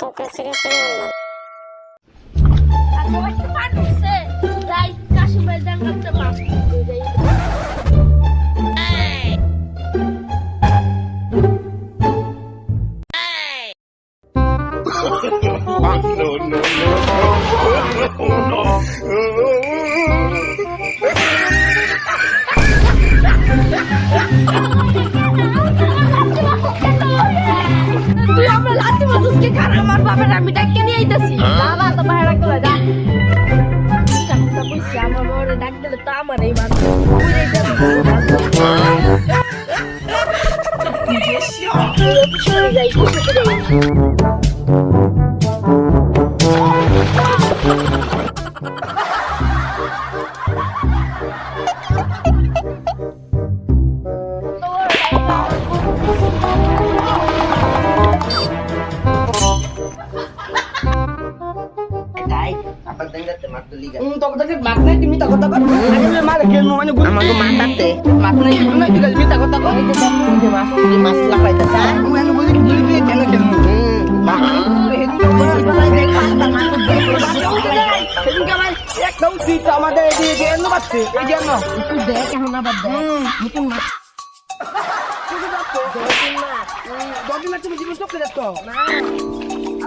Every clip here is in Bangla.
তোকে serious no, no, no, no, no, উঠছে আমার এই মাছ পুরে যাই মাছ আমাদের এই যে এন্ন পাচ্ছে এই যে এন্ন দেখ এখন আবার দেখ। নতুন মাছ দশ মাছ তুমি জীবন চোখে যাচ্ছ?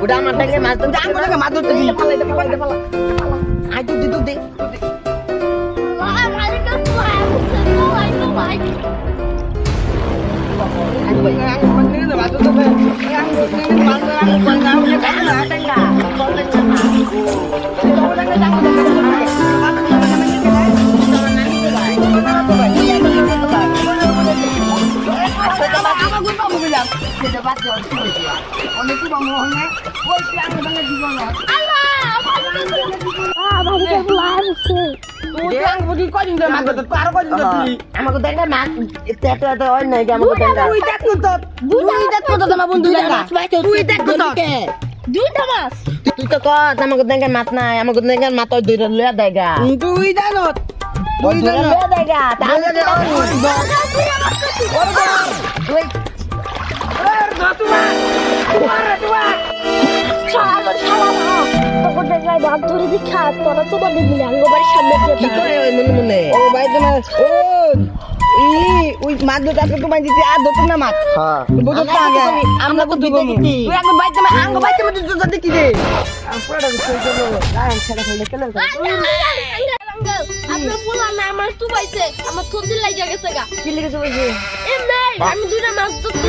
Udah matanya kayak mas Udah aku kayak mas tadi. Kepala kepala kepala. Ayo duduk deh. Thank you. তো তুই দেখ তো আমার বন্ধু তো দুইটা মাছ তুই তো কত আমাকে দেখ নাই আমাকে দুইটা লয়া তুই জানো তুই জানো না। তো কি ওই ওই তো তো তুই দেখি আমার তু পাইছে আমার থন্দি লাগা গেছে গা কি এমনি আমি দুইটা মাছ ধরতে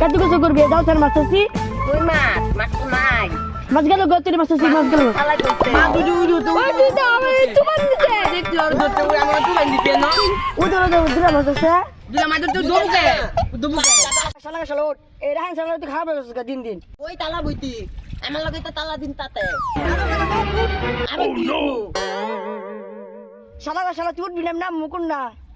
কত কিছু করবি দাও তার মাছ আছি। তুই মাছ? মাছ তো নাই। মাছ গেল গতির মাছ আছি মাছ গেল। মা দুজু উজু তো ওই দুইটা আমি তোমার দিতে। দেখতে আর ধরতে ওই আমার তুই দিতে না? উদর উদর উদর মাছ আছে। দুলা মা তো দমকে দমকে শালা শালা এই রাহান শালা খারাপ হয়ে দিন দিন। ওই তালা বইতি। আমার লগে তো তালা দিন তাতে। আমি দিমু শালা শালা তুই উঠবি না মুকুন না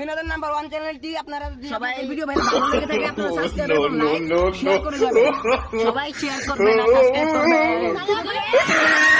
বিনোদন নাম্বার ওয়ান চ্যানেলটি আপনারা সবাই এই ভিডিও ভাই ভালো লেগে থাকে আপনারা সাবস্ক্রাইব করুন লাইক শেয়ার করে যাবেন। সবাই শেয়ার করবেন আর সাবস্ক্রাইব করবেন।